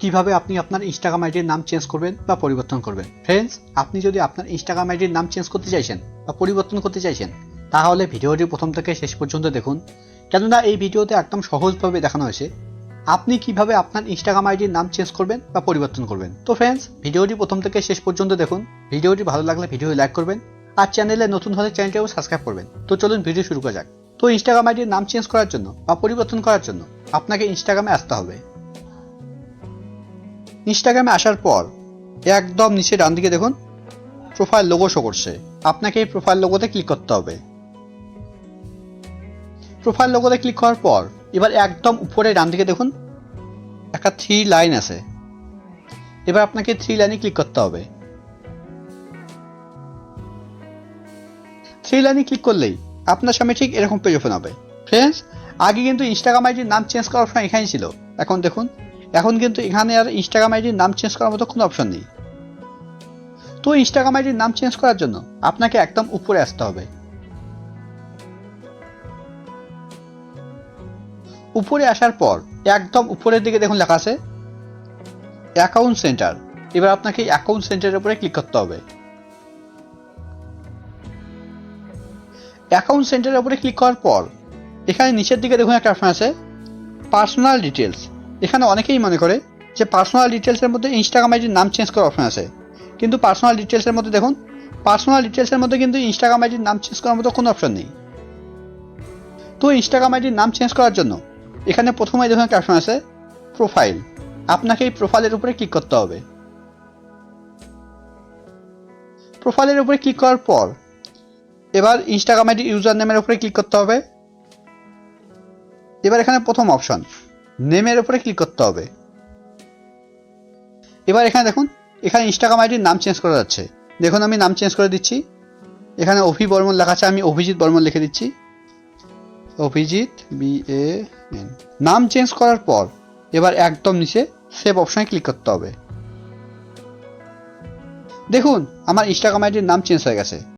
কীভাবে আপনি আপনার ইনস্টাগ্রাম আইডির নাম চেঞ্জ করবেন বা পরিবর্তন করবেন? ফ্রেন্ডস আপনি যদি আপনার ইনস্টাগ্রাম আইডির নাম চেঞ্জ করতে চাইছেন বা পরিবর্তন করতে চাইছেন, তাহলে ভিডিওটি প্রথম থেকে শেষ পর্যন্ত দেখুন। কেননা এই ভিডিওতে একদম সহজভাবে দেখানো হয়েছে, আপনি কীভাবে আপনার ইনস্টাগ্রাম আইডির নাম চেঞ্জ করবেন বা পরিবর্তন করবেন। তো ফ্রেন্ডস ভিডিওটি প্রথম থেকে শেষ পর্যন্ত দেখুন। ভিডিওটি ভালো লাগলে ভিডিও লাইক করবেন আর চ্যানেলে নতুন হলে চ্যানেলটাও সাবস্ক্রাইব করবেন। তো চলুন ভিডিও শুরু করা যাক। তো ইনস্টাগ্রাম আইডির নাম চেঞ্জ করার জন্য বা পরিবর্তন করার জন্য আপনাকে ইনস্টাগ্রামে আসতে হবে। ইনস্টাগ্রামে আসার পর একদম নিচে ডান দিকে দেখুন প্রোফাইল লোগো শো করছে। আপনাকে এই প্রোফাইল লোগোতে ক্লিক করতে হবে। প্রোফাইল লোগোতে ক্লিক করার পর এবার একদম উপরে ডান দিকে দেখুন, একটা থ্রি লাইন আছে। এবার আপনাকে থ্রি লাইনে ক্লিক করতে হবে। থ্রি লাইনে ক্লিক করলেই আপনার সামনে ঠিক এরকম পেজ ওপেন হবে। ফ্রেন্ডস আগে কিন্তু ইনস্টাগ্রাম আইডির নাম চেঞ্জ করার সময় এখানেই ছিল। এখন দেখুন এখন কিন্তু এখানে আর ইনস্টাগ্রাম আইডির নাম চেঞ্জ করার মতো কোনো অপশন নেই। তো ইনস্টাগ্রাম আইডির নাম চেঞ্জ করার জন্য আপনাকে একদম উপরে আসতে হবে। উপরে আসার পর একদম উপরের দিকে দেখুন লেখা আছে অ্যাকাউন্ট সেন্টার এবার আপনাকে অ্যাকাউন্ট সেন্টারের উপরে ক্লিক করতে হবে। অ্যাকাউন্ট সেন্টারের উপরে ক্লিক করার পর এখানে নিচের দিকে দেখুন একটা অপশন আছে পার্সোনাল ডিটেলস এখানে অনেকেই মনে করে যে পার্সোনাল ডিটেলসের মধ্যে ইনস্টাগ্রাম আইডির নাম চেঞ্জ করার অপশন আছে। কিন্তু পার্সোনাল ডিটেলসের মধ্যে দেখুন পার্সোনাল ডিটেলসের মধ্যে কিন্তু ইনস্টাগ্রাম আইডির নাম চেঞ্জ করার মতো কোনো অপশন নেই। তো ইনস্টাগ্রাম আইডির নাম চেঞ্জ করার জন্য এখানে প্রথমে দেখুন একটা অপশন আছে প্রোফাইল আপনাকে এই প্রোফাইলের উপরে ক্লিক করতে হবে। প্রোফাইলের উপরে ক্লিক করার পর এবার ইনস্টাগ্রাম আইডি ইউজার নেমের উপরে ক্লিক করতে হবে। এবার এখানে প্রথম অপশন নেমের উপরে ক্লিক করতে হবে। এবার এখানে দেখুন, এখানে ইনস্টাগ্রাম আইডির নাম চেঞ্জ করা যাচ্ছে। দেখুন, আমি নাম চেঞ্জ করে দিচ্ছি। এখানে অভি বর্মন লেখা আছে, আমি অভিজিৎ বর্মন লিখে দিচ্ছি। অভিজিৎ বি এ এন নাম চেঞ্জ করার পর, এবার একদম নিচে সেভ অপশানে ক্লিক করতে হবে। দেখুন, আমার ইনস্টাগ্রাম আইডির নাম চেঞ্জ হয়ে গেছে।